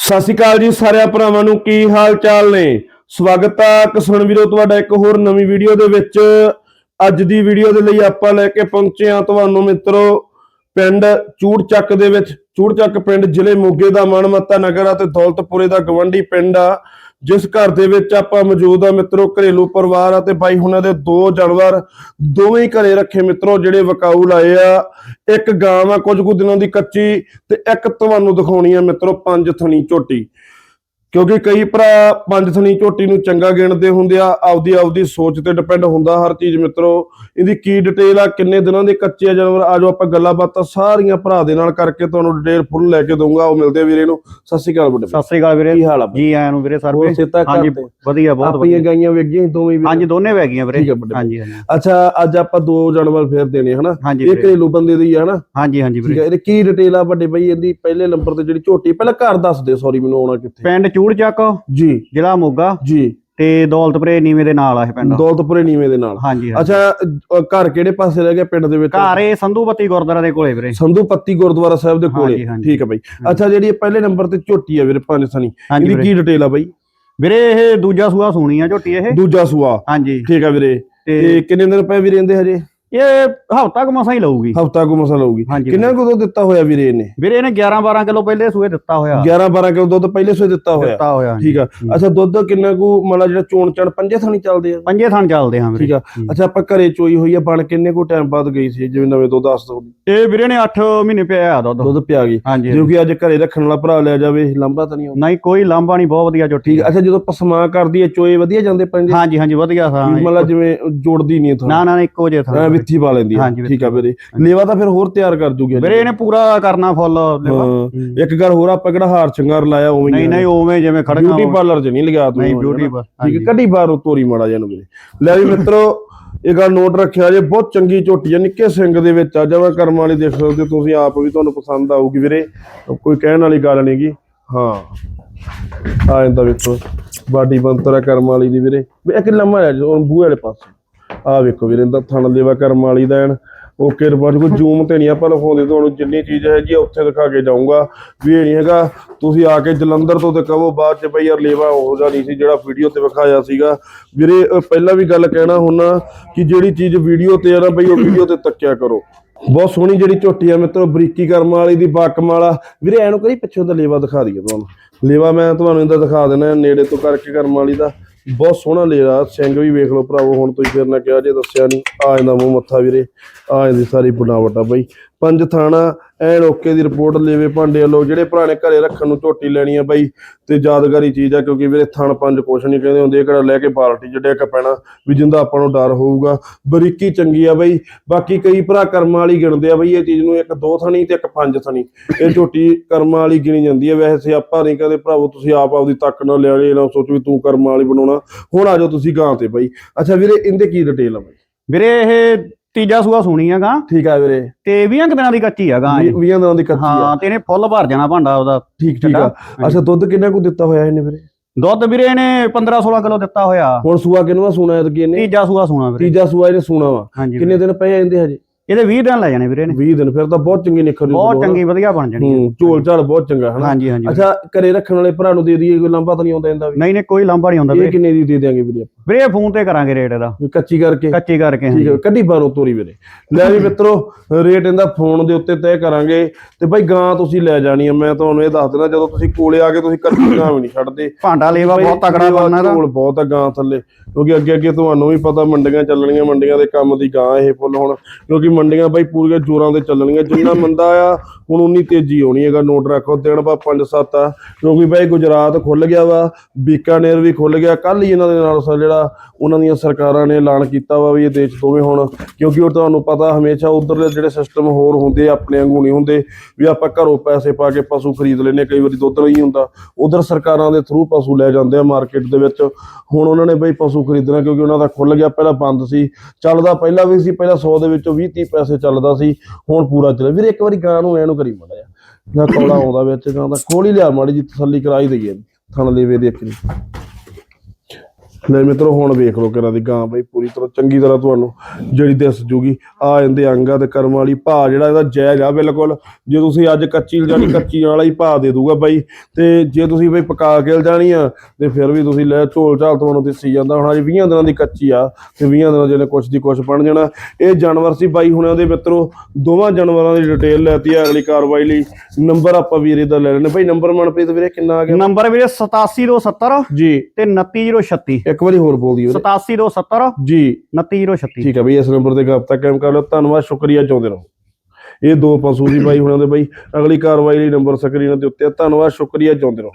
ਸਤਿ ਸ਼੍ਰੀ ਅਕਾਲ ਜੀ ਸਾਰਿਆਂ ਭਰਾਵਾਂ ਨੂੰ, ਕੀ ਹਾਲ ਚਾਲ ਨੇ? ਸਵਾਗਤ ਆ ਕਿਸਾਨ ਵੀਰੋ, ਤੁਹਾਡਾ ਇੱਕ ਹੋਰ ਨਵੀਂ ਵੀਡੀਓ ਦੇ ਵਿੱਚ। ਅੱਜ ਦੀ ਵੀਡੀਓ ਦੇ ਲਈ ਆਪਾਂ ਲੈ ਕੇ ਪਹੁੰਚੇ ਹਾਂ ਤੁਹਾਨੂੰ ਮਿੱਤਰੋ, ਪਿੰਡ ਚੂੜਚੱਕ ਦੇ ਵਿੱਚ। ਚੂੜਚੱਕ ਪਿੰਡ ਜ਼ਿਲ੍ਹੇ ਮੋਗੇ ਦਾ ਮਨਮੱਤਾ ਨਗਰ ਆ ਤੇ ਦੌਲਤਪੁਰੇ ਦਾ ਗਵੰਡੀ ਪਿੰਡ ਆ। ਜਿਸ ਘਰ ਦੇ ਵਿੱਚ ਆਪਾਂ ਮੌਜੂਦ ਆ ਮਿੱਤਰੋ, ਘਰੇਲੂ ਪਰਿਵਾਰ ਆ ਤੇ ਬਾਈ ਹੁਣਾਂ ਦੇ ਦੋ ਜਾਨਵਰ, ਦੋਵੇਂ ਘਰੇ ਰੱਖੇ ਮਿੱਤਰੋ, ਜਿਹੜੇ ਵਕਾਊ ਲਾਏ ਆ। ਇੱਕ ਗਾਂ ਆ ਕੁਝ ਕੁ ਦਿਨਾਂ ਦੀ ਕੱਚੀ ਤੇ ਇੱਕ ਤੁਹਾਨੂੰ ਦਿਖਾਉਣੀ ਆ ਮਿੱਤਰੋ, ਪੰਜ ਥਣੀ ਝੋਟੀ। ਕਿਉਂਕਿ ਕਈ ਭਰਾ ਪੰਜ ਥਣੀ ਝੋਟੀ ਨੂੰ ਚੰਗਾ ਗਿਣਦੇ ਹੁੰਦੇ ਆ ਆਪਦੀ ਆਪਦੀ ਸੋਚ ਤੇ ਡਿਪੈਂਡ ਹੁੰਦਾ ਹਰ ਚੀਜ਼ ਮਿੱਤਰੋ। ਇਹਦੀ ਕੀ ਡਿਟੇਲ ਆ ਕਿੰਨੇ ਦਿਨਾਂ ਦੇ ਕੱਚੇ ਆ ਜਾਨਵਰ ਆਜੋ ਆਪਾਂ ਗੱਲਾਂ ਬਾਤਾਂ ਸਾਰੀਆਂ ਭਰਾ ਦੇ ਨਾਲ ਕਰਕੇ ਤੁਹਾਨੂੰ ਡਿਟੇਲ ਫੁੱਲ ਲੈ ਕੇ ਦਊਂਗਾ ਉਹ ਮਿਲਦੇ ਵੀਰੇ ਨੂੰ। ਸਤਿ ਸ਼੍ਰੀ ਅਕਾਲ ਬੁੱਢੇ ਸਤਿ ਸ੍ਰੀ ਅਕਾਲ ਵੀਰੇ। ਕੀ ਹਾਲ ਆ? ਜੀ ਆਇਆਂ ਨੂੰ ਵੀਰੇ ਸਰ। ਹੋਰ ਸਿੱਧਾ ਹਾਂਜੀ ਵਧੀਆ ਬਹੁਤ ਆਪਣੀਆਂ ਵਧੀਆ। ਗਾਈਆਂ ਵੇਗੀਆਂ ਸੀ ਦੋਵੇਂ ਵੀਰੇ। ਹਾਂਜੀ ਦੋਨੇ ਵੈਗੀਆਂ ਵੀਰੇ। ਠੀਕ ਆ ਬੁੱਢੇ ਹਾਂਜੀ ਹਾਂਜੀ। ਅੱਛਾ ਅੱਜ ਆਪਾਂ ਦੋ ਜਾਨਵਰ ਫੇਰ ਦੇਣੇ ਹਨਾ? ਇਹ ਘਰੇਲੂ ਬੰਦੇ ਦੀ ਆ ਹਨਾ? ਹਾਂਜੀ ਹਾਂਜੀ ਵੀਰੇ। ਹੈ ਇਹਦੀ ਕੀ ਡਿਟੇਲ ਆ ਵੱਡੇ ਬਈ? ਇਹਦੀ ਪਹਿਲੇ ਨੰਬਰ ਤੇ ਜਿਹੜੀ ਝੋਟੀ ਪਹਿਲਾਂ ਘਰ ਦੱਸ ਦੇ ਸੌਰੀ ਮੈਨੂੰ ਆਉਣਾ ਕਿੱਥੇ। ਪਿੰਡ ਚੂੜਚੱਕ ਜੀ। ਜ਼ਿਲ੍ਹਾ ਮੋਗਾ ਜੀ। ਤੇ ਦੌਲਤਪੁਰੇ ਨੀਵੇਂ ਦੇ ਨਾਲ ਆ ਇਹ ਪਿੰਡ। ਦੌਲਤਪੁਰੇ ਨੀਵੇਂ ਦੇ ਨਾਲ। ਹਾਂਜੀ। ਅੱਛਾ ਅ, ਘਰ ਕਿਹੜੇ ਪਾਸੇ ਰਹਿ ਗਿਆ ਪਿੰਡ ਦੇ ਵਿੱਚ? ਘਰ ਇਹ ਸੰਧੂਪਤੀ ਗੁਰਦੁਆਰਾ ਦੇ ਕੋਲੇ ਵੀਰੇ। ਸੰਧੂ ਪੱਤੀ ਗੁਰਦੁਆਰਾ ਸਾਹਿਬ ਦੇ ਕੋਲੇ। ਹਾਂਜੀ, ਹਾਂਜੀ। ਠੀਕ ਹੈ ਬਾਈ। ਅੱਛਾ ਜਿਹੜੀ ਇਹ ਪਹਿਲੇ ਨੰਬਰ ਤੇ ਝੋਟੀ ਆ ਵੀਰੇ ਪੰਜ ਹਾਂਜੀ ਇਹਦੀ ਵੀਰੇ। ਕੀ ਡਿਟੇਲ ਆ ਬਾਈ? ਵੀਰੇ ਇਹ ਦੂਜਾ ਸੂਆ ਸੋਣੀ ਆ ਝੋਟੀ ਇਹ। ਦੂਜਾ ਸੂਆ। ਹਾਂਜੀ। ਠੀਕ ਆ ਵੀਰੇ। ਤੇ ਤੇ ਕਿੰਨੇ ਦਿਨ ਪਏ ਵੀਰੇ ਇਹਦੇ ਹਜੇ? ਇਹ ਹਫ਼ਤਾ ਕੁ ਮਸਾਂ ਹੀ ਲਊਗੀ। ਹਫਤਾ ਕੋ ਮਸਾ ਲਊਗੀ। ਹਾਂਜੀ ਕਿੰਨਾ ਕੁ ਦੁੱਧ ਦਿੱਤਾ ਹੋਇਆ ਵੀਰੇ ਇਹਨੇ? ਵੀਰੇ ਇਹਨੇ 11 12 ਕਿਲੋ ਪਹਿਲੇ ਸੂਏ ਦਿੱਤਾ ਹੋਇਆ। 11 12 ਕਿਲੋ ਦੁੱਧ ਪਹਿਲੇ ਸੋਏ ਦਿੱਤਾ ਹੋਇਆ। ਦਿੱਤਾ ਹੋਇਆ ਠੀਕ ਆ। ਅੱਛਾ ਦੁੱਧ ਕਿੰਨਾ ਕੁ ਮਤਲਬ ਜਿਹੜਾ ਚੋਣ ਚਣ ਪੰਜੇ ਥਾਣੀ ਚੱਲਦੇ ਆ? ਪੰਜੇ ਥਾਂ ਚੱਲਦੇ ਹਾਂ ਵੀਰੇ। ਠੀਕ ਆ। ਅੱਛਾ ਆਪਾਂ ਘਰੇ ਚੋਈ ਹੋਈ ਆ ਬਣ ਕਿੰਨੇ ਕੋ ਟਾਈਮ ਬਾਅਦ ਗਈ ਸੀ? ਜਿਵੇਂ ਨਵੇਂ ਦੁੱਧ ਦੱਸ ਦੋ ਇਹ ਵੀਰੇ ਨੇ 8 ਮਹੀਨੇ ਪਿਆ ਆ ਦੁੱਧ। ਦੁੱਧ ਪਿਆ ਗਈ। ਹਾਂਜੀ ਜੋ ਕਿ ਅੱਜ ਘਰੇ ਰੱਖਣ ਵਾਲਾ ਭਰਾ ਲਿਆ ਜਾਵੇ ਲੰਬਾ ਤਾਂ ਨਹੀਂ ਆਉਂਦਾ। ਨਹੀਂ ਕੋਈ ਲਾਂਭਾ ਨਹੀਂ ਬਹੁਤ ਵਧੀਆ ਝੋਟੀ ਠੀਕ ਆ, ਅੱਛਾ ਜਦੋਂ ਪਸਮਾ ਕਰਦੀ ਹੈ ਚੋਏ ਵਧੀਆ ਜਾਂਦੇ ਪੰਜੇ? ਹਾਂਜੀ ਹਾਂਜੀ ਵਧੀਆ ਥਾਂ ਮਤਲਬ ਜਿਵੇਂ ਜੋੜਦੀ ਨਹੀਂ ਨਾ ਥਾਂ। ਨਾ ਨਾ, ਇੱਕੋ ਜੇ ਥਾਂ। ਵਿੱਥੀ ਪਾ ਲੈਂਦੀ ਹਾਂਜੀ, ਠੀਕ ਆ ਵੀਰੇ। ਲੇਵਾ ਤਾਂ ਫਿਰ ਹੋਰ ਤਿਆਰ ਕਰ ਦੂਗੀ। ਵੀਰੇ ਇਹਨੇ ਪੂਰਾ ਕਰਨਾ ਫੁੱਲ ਹਾਂ। ਇੱਕ ਗੱਲ ਹੋਰ ਆਪਾਂ ਕਿਹੜਾ ਹਾਰ ਚੰਗਾਰ ਲਾਇਆ ਉਵੇਂ ਨਹੀਂ ਨਹੀਂ ਉਵੇਂ ਜਿਵੇਂ ਖੜੀਆਂ ਬਿਊਟੀ ਪਾਰਲਰ 'ਚ ਨਹੀਂ ਲਗਾ ਤੂੰ ਨਹੀਂ ਬਿਊਟੀ ਹਨਾ? ਠੀਕ ਹੈ ਕੱਢੀ ਬਾਹਰੋਂ ਤੋਰੀ ਮਾੜਾ ਜਿਹਾ ਨੂੰ ਵੀਰੇ। ਲੈ ਵੀ ਮਿੱਤਰੋ ਇਹ ਗੱਲ ਨੋਟ ਰੱਖਿਆ ਜੇ ਬਹੁਤ ਚੰਗੀ ਝੋਟੀ ਆ ਨਿੱਕੇ ਸਿੰਘ ਦੇ ਵਿੱਚ ਆ। ਜਮਾ ਕਰਮ ਵਾਲੀ ਦੇਖ ਸਕਦੇ ਹੋ ਤੁਸੀਂ ਆਪ ਵੀ ਤੁਹਾਨੂੰ ਪਸੰਦ ਆਊਗੀ ਵੀਰੇ। ਕੋਈ ਕਹਿਣ ਵਾਲੀ ਗੱਲ ਨਹੀਂਗੀ ਹਾਂ। ਆ ਜਾਂਦਾ ਵੇਖੋ ਬਾਡੀ ਬੰਤਰਾ ਕਰਮ ਵਾਲੀ ਦੀ ਵੀਰੇ। ਵੀ ਇੱਕ ਲੰਮਾ ਹੈ ਜੋ ਬੂਹੇ ਵਾਲੇ ਪਾਸੇ। ਆ ਵੇਖੋ ਵੀਰੇ, ਇਹਦਾ ਥਣ ਲੇਵਾ ਕਰਮ ਵਾਲੀ ਦਾ ਐਨ। ਓਕੇ ਰਿਪੋਰਟ ਕੋਈ ਜ਼ੂਮ ਤੇ ਨਹੀਂ ਆਪਾਂ ਲਿਖਾਉਂਦੇ ਤੁਹਾਨੂੰ ਜਿੰਨੀ ਚੀਜ਼ ਹੈਗੀ ਆ ਉੱਥੇ ਦਿਖਾ ਕੇ ਜਾਊਂਗਾ। ਵੀ ਇਹ ਨਹੀਂ ਹੈਗਾ, ਤੁਸੀਂ ਆ ਕੇ ਜਲੰਧਰ ਤੋਂ ਤੇ ਕਹੋ, ਬਾਅਦ ਚ ਬਈ ਯਾਰ ਲੇਵਾ ਉਹ ਜਿਹਾ ਨਹੀਂ ਸੀ ਜਿਹੜਾ ਵੀਡੀਓ ਤੇ ਵਿਖਾਇਆ ਸੀਗਾ। ਵੀਰੇ ਪਹਿਲਾਂ ਵੀ ਗੱਲ ਕਹਿਣਾ ਹੁੰਨਾ ਕਿ ਜਿਹੜੀ ਚੀਜ਼ ਵੀਡੀਓ ਤੇ ਆ ਨਾ ਬਈ, ਉਹ ਵੀਡੀਓ ਤੇ ਤੱਕਿਆ ਕਰੋ। ਬਹੁਤ ਸੋਹਣੀ ਜਿਹੜੀ ਝੋਟੀ ਆ ਮਿੱਤਰੋ, ਬਰੀਕੀ ਕਰਮ ਵਾਲੀ ਦੀ ਬਾਕਮ ਵਾਲਾ ਵੀਰੇ ਐਨੂੰ ਕਰੀ ਪਿੱਛੋਂ ਦਾ ਲੇਵਾ ਦਿਖਾ ਦਈਏ ਤੁਹਾਨੂੰ। ਲੇਵਾ ਮੈਂ ਤੁਹਾਨੂੰ ਇਹਦਾ ਦਿਖਾ ਦੇਣਾ, ਨੇੜੇ ਤੋਂ ਕਰਕੇ ਕਰਮ ਵਾਲੀ ਦਾ। ਬਹੁਤ ਸੋਹਣਾ ਲੇਰਾ ਸਿੰਘ ਵੀ ਵੇਖ ਲਓ ਭਰਾਵੋ, ਹੁਣ ਤੁਸੀਂ ਫਿਰ ਨਾ ਕਿਹਾ ਜੇ ਦੱਸਿਆ ਨਹੀਂ ਆ ਇਹਦਾ ਮੂੰਹ ਮੱਥਾ ਵੀਰੇ, ਆ ਇਹਦੀ ਸਾਰੀ ਬਣਾਵਟ ਆ ਬਈ। ਪੰਜ ਥਾਣਾ, ਐਨ ਓਕੇ ਦੀ ਰਿਪੋਰਟ ਲੇਵੇ ਭਾਂਡੇ ਵੱਲੋਂ, ਜਿਹੜੇ ਭਰਾ ਨੇ ਘਰੇ ਰੱਖਣ ਨੂੰ ਝੋਟੀ ਲੈਣੀ ਆ ਬਾਈ, ਤੇ ਯਾਦਗਾਰੀ ਚੀਜ਼ ਆ, ਕਿਉਂਕਿ ਵੀਰੇ ਥਣ ਪੰਜ ਕੁਛ ਨਹੀਂ ਕਹਿੰਦੇ ਹੁੰਦੇ ਕਿਹੜਾ ਲੈ ਕੇ ਬਾਲਟੀ ਜੱਡਿਆ ਕ ਪੈਣਾ, ਵੀ ਜਿੰਦਾ ਆਪਾਂ ਨੂੰ ਡਰ ਹੋਊਗਾ। ਬਰੀਕੀ ਚੰਗੀ ਆ ਬਾਈ, ਬਾਕੀ ਕਈ ਭਰਾ ਕਰਮਾਂ ਵਾਲੀ ਗਿਣਦੇ ਆ ਬਈ, ਇਹ ਚੀਜ਼ ਨੂੰ ਇੱਕ ਦੋ ਥਣੀ ਤੇ ਇੱਕ ਪੰਜ ਥਣੀ। ਇਹ ਝੋਟੀ ਕਰਮਾਂ ਵਾਲੀ ਗਿਣੀ ਜਾਂਦੀ ਹੈ ਵੈਸੇ ਆਪਾਂ ਨਹੀਂ ਕਹਿੰਦੇ, ਭਰਾਵੋ, ਤੁਸੀਂ ਆਪ ਆਪਦੀ ਤੱਕ ਨਾਲ ਲਿਆ ਜੇ, ਨਾ ਸੋਚ ਵੀ ਤੂੰ ਕਰਮਾਂ ਵਾਲੀ ਬਣਾਉਣਾ। ਹੁਣ ਆ ਜਾਓ ਤੁਸੀਂ ਗਾਂ ਤੇ ਬਾਈ। ਅੱਛਾ ਵੀਰੇ, ਇਹਦੇ ਕੀ ਡਿਟੇਲ ਆ ਬਾਈ? ਵੀਰੇ, ਇਹ ਤੀਜਾ ਸੂਆ ਸੋਣੀ ਆ ਗਾਂ। ਠੀਕ ਆ ਵੀਰੇ। ਤੇ 20 ਕੁ ਦਿਨਾਂ ਦੀ ਕੱਚੀ ਆ ਗਾਂ ਇਹ। 20 ਦਿਨਾਂ ਦੀ ਕੱਚੀ ਆ। ਹਾਂ ਤੇ ਇਹਨੇ ਫੁੱਲ ਭਰ ਜਾਣਾ ਭਾਂਡਾ ਉਹਦਾ। ਠੀਕ ਠੀਕ ਆ। ਅੱਛਾ ਦੁੱਧ ਕਿੰਨਾ ਕੁ ਦਿੱਤਾ ਹੋਇਆ ਇਹਨੇ ਵੀਰੇ? ਦੁੱਧ ਵੀਰੇ ਇਹਨੇ 15 16 ਕਿਲੋ ਦਿੱਤਾ ਹੋਇਆ। ਹੁਣ ਸੂਆ ਕਿੰਨਵਾ ਸੂਣਾ ਇਹਨੇ? ਤੀਜਾ ਸੂਆ ਸੋਣਾ ਵੀਰੇ। ਤੀਜਾ ਸੂਆ ਇਹਨੇ ਸੂਣਾ ਵਾ। ਹਾਂਜੀ ਕਿੰਨੇ ਦਿਨ ਪਏ ਜਾਂਦੇ ਹਜੇ? ਇਹਦੇ 20 ਦਿਨ ਲੈ ਜਾਣੇ ਵੀਰੇ ਨੇ 20 ਦਿਨ ਫਿਰ ਤਾਂ ਬਹੁਤ ਚੰਗੀ ਨਿਕਲ ਜੂ ਬਹੁਤ ਚੰਗੀ ਵਧੀਆ ਬਣ ਜਾਣੀ। ਹੂੰ ਝੋਲ ਝਾਲ ਬਹੁਤ ਚੰਗਾ ਹਨਾ? ਹਾਂਜੀ ਹਾਂਜੀ। ਅੱਛਾ ਘਰੇ ਰੱਖਣ ਵਾਲੇ ਭਰਾ ਨੂੰ ਦੇ ਦਈਏ ਕੋਈ ਲੰਬਾ ਤਾਂ ਨਹੀਂ ਆਉਂਦਾ ਇਹਦਾ ਵੀ? ਨਹੀਂ ਨਹੀਂ ਕੋਈ ਲਾਂਭਾ ਨਹੀਂ ਹੁੰਦਾ ਇਹ ਵੀਰੇ। ਕਿੰਨੇ ਦੀ ਦੇ ਦਿਆਂਗੇ ਵੀਰੇ ਆਪਾਂ? ਵੀਰੇ ਫੋਨ ਤੇ ਕਰਾਂਗੇ ਰੇਟ ਇਹਦਾ। ਵੀ ਕੱਚੀ ਕਰਕੇ? ਕੱਚੀ ਕਰਕੇ ਠੀਕ ਹੈ ਕੱਢੀ ਬਾਹਰੋਂ ਤੋਰੀ ਵੀਰੇ। ਲੈ ਵੀ ਮਿੱਤਰੋ ਰੇਟ ਇਹਦਾ ਫੋਨ ਦੇ ਉੱਤੇ ਤੈਅ ਕਰਾਂਗੇ। ਤੇ ਬਾਈ ਗਾਂ ਤੁਸੀਂ ਲੈ ਜਾਣੀ ਆ ਮੈਂ ਤੁਹਾਨੂੰ ਇਹ ਦੱਸ ਦੇਣਾ ਜਦੋਂ ਤੁਸੀਂ ਕੋਲੇ ਆ ਕੇ ਤੁਸੀਂ ਕੱਚੀ ਗਾਂ ਵੀ ਨਹੀਂ ਛੱਡਦੇ। ਭਾਂਡਾ ਲੇਵਾ ਬਹੁਤ ਤਕੜਾ ਬਣਨਾ ਇਹਦਾ। ਝੋਲ ਬਹੁਤ ਆ ਗਾਂ ਥੱਲੇ। ਕਿਉਂਕਿ ਅੱਗੇ ਅੱਗੇ ਤੁਹਾਨੂੰ ਵੀ ਪਤਾ ਮੰਡੀਆਂ ਚੱਲਣੀਆਂ ਮੰਡੀਆਂ ਦੇ ਕੰਮ ਦੀ ਗਾਂ ਇਹ ਫੁੱਲ ਹੁਣ। ਕਿਉਂਕਿ ਮੰਡੀਆਂ ਬਾਈ ਪੂਰੀਆਂ ਜ਼ੋਰਾਂ ਤੇ ਚੱਲਣੀਆਂ ਜਿੰਨਾ ਮੰਦਾ ਆ ਹੁਣ ਉਨੀ ਤੇਜ਼ੀ ਹੋਣੀ ਹੈਗਾ। ਨੋਟ ਰੱਖੋ ਦਿਨ ਬਾ 5-7 ਆ। ਕਿਉਂਕਿ ਬਾਈ ਗੁਜਰਾਤ ਖੁੱਲ ਗਿਆ ਵਾ ਬੀਕਾਨੇਰ ਵੀ ਖੁੱਲ ਗਿਆ। ਕੱਲ ਹੀ ਇਹਨਾਂ ਦੇ ਨਾਲ ਜਿਹੜਾ ਉਹਨਾਂ ਦੀਆਂ ਸਰਕਾਰਾਂ ਨੇ ਐਲਾਨ ਕੀਤਾ ਵਾ ਵੀ ਇਹ ਦੇਸ਼ ਦੋਵੇਂ ਹੁਣ। ਕਿਉਂਕਿ ਉਹ ਤੁਹਾਨੂੰ ਪਤਾ ਹਮੇਸ਼ਾ ਉਧਰਲੇ ਜਿਹੜੇ ਸਿਸਟਮ ਹੋਰ ਹੁੰਦੇ ਆ, ਆਪਣੇ ਵਾਂਗੂ ਨਹੀਂ ਹੁੰਦੇ। ਵੀ ਆਪਾਂ ਘਰੋਂ ਪੈਸੇ ਪਾ ਕੇ ਪਸ਼ੂ ਖਰੀਦ ਲੈਨੇ ਕਈ ਵਾਰੀ ਦੁੱਧ ਨਹੀਂ ਹੁੰਦਾ। ਉਧਰ ਸਰਕਾਰਾਂ ਦੇ ਥਰੂ ਪਸ਼ੂ ਲੈ ਜਾਂਦੇ ਆ ਮਾਰਕੀਟ ਦੇ ਵਿੱਚ। ਹੁਣ ਉਹਨਾਂ ਨੇ ਬਈ ਪਸ਼ੂ ਖਰੀਦਣਾ ਕਿਉਂਕਿ ਉਹਨਾਂ ਦਾ ਖੁੱਲ ਗਿਆ ਪਹਿਲਾਂ ਬੰਦ ਸੀ। ਚੱਲਦਾ ਪਹਿਲਾਂ ਵੀ ਸੀ ਪਹਿਲਾਂ 100 ਦੇ ਵਿੱਚੋਂ 20 30 ਪੈਸੇ ਚੱਲਦਾ ਸੀ, ਹੁਣ ਪੂਰਾ ਚੱਲੇ ਵੀਰੇ, ਇੱਕ ਵਾਰੀ ਗਾਂ ਨੂੰ ਐਨੂੰ ਕਰੀ ਮੜਾ ਜਾਂ ਕੋਲਾ ਆਉਂਦਾ ਵਿੱਚ ਗਾਂ ਦਾ ਕੋਲ ਹੀ ਲਿਆ, ਮਾੜੀ ਜੀ ਤਸੱਲੀ ਕਰਾਈ ਦਈਏ। ਥਣ ਲੇਵੇ ਦੇ ਇੱਕ ਲੈ ਮਿੱਤਰੋ ਹੁਣ ਵੇਖ ਲਓ ਕਿਹਨਾਂ ਦੀ ਗਾਂ ਬਈ ਪੂਰੀ ਤਰ੍ਹਾਂ ਚੰਗੀ ਤਰ੍ਹਾਂ ਤੁਹਾਨੂੰ ਜਿਹੜੀ ਦਿਸ ਜੂਗੀ। ਆ ਜਾਂਦੇ ਅੰਗਾਂ ਤੇ ਕਰਮ ਵਾਲੀ ਭਾ ਜਿਹੜਾ ਇਹਦਾ ਜਾਇਜ਼ ਆ ਬਿਲਕੁਲ। ਜੇ ਤੁਸੀਂ ਅੱਜ ਕੱਚੀ ਜਾਨੀ ਕੱਚੀ ਵਾਲਾ ਹੀ ਭਾ ਦੇ ਦੂਗਾ ਬਾਈ ਤੇ ਜੇ ਤੁਸੀਂ ਬਈ ਪਕਾ ਕੇ ਜਾਣੀ ਆ ਤੇ ਫਿਰ ਵੀ ਤੁਸੀਂ ਲੈ ਝੋਲ ਝਾਲ ਤੁਹਾਨੂੰ ਦਿੱਸੀ ਜਾਂਦਾ। ਹੁਣ ਅਜੇ 20 ਦਿਨਾਂ ਦੀ ਕੱਚੀ ਆ ਤੇ 20 ਦਿਨਾਂ ਜਿਹੜੇ ਕੁਛ ਦੀ ਕੁਛ ਬਣ ਜਾਣਾ। ਇਹ ਜਾਨਵਰ ਸੀ ਬਾਈ ਹੁਣਾਂ ਦੇ ਮਿੱਤਰੋ ਦੋਵਾਂ ਜਾਨਵਰਾਂ ਦੀ ਡਿਟੇਲ ਲੈਤੀ ਆ ਅਗਲੀ ਕਾਰਵਾਈ ਲਈ। ਨੰਬਰ ਆਪਾਂ ਵੀਰੇ ਦਾ ਲੈ ਲੈਣੇ ਬਾਈ ਨੰਬਰ ਮਨਪ੍ਰੀਤ ਵੀਰੇ ਕਿੰਨਾ ਆ ਗਿਆ? ਨੰਬਰ ਵੀਰੇ 87270 ਜੀ। ਤੇ 29036 ਇੱਕ ਵਾਰੀ ਹੋਰ ਬੋਲ ਦਿਓ ਵੀਰੇ। 87270 ਜੀ। 29036 ਠੀਕ ਹੈ ਬਈ ਇਸ ਨੰਬਰ ਤੇ ਗਾਪਤਾ ਕਾਇਮ ਕਰ ਲਓ। ਧੰਨਵਾਦ ਸ਼ੁਕਰੀਆ ਚਾਹੁੰਦੇ ਰਹੋ। ਇਹ ਦੋ ਪਸ਼ੂ ਜੀ ਬਾਈ ਹੁਣਾਂ ਦੇ ਬਾਈ। ਅਗਲੀ ਕਾਰਵਾਈ ਲਈ ਨੰਬਰ ਸਕਰੀਨ ਦੇ ਉੱਤੇ। ਧੰਨਵਾਦ ਸ਼ੁਕਰੀਆ ਚਾਹੁੰਦੇ ਰਹੋ।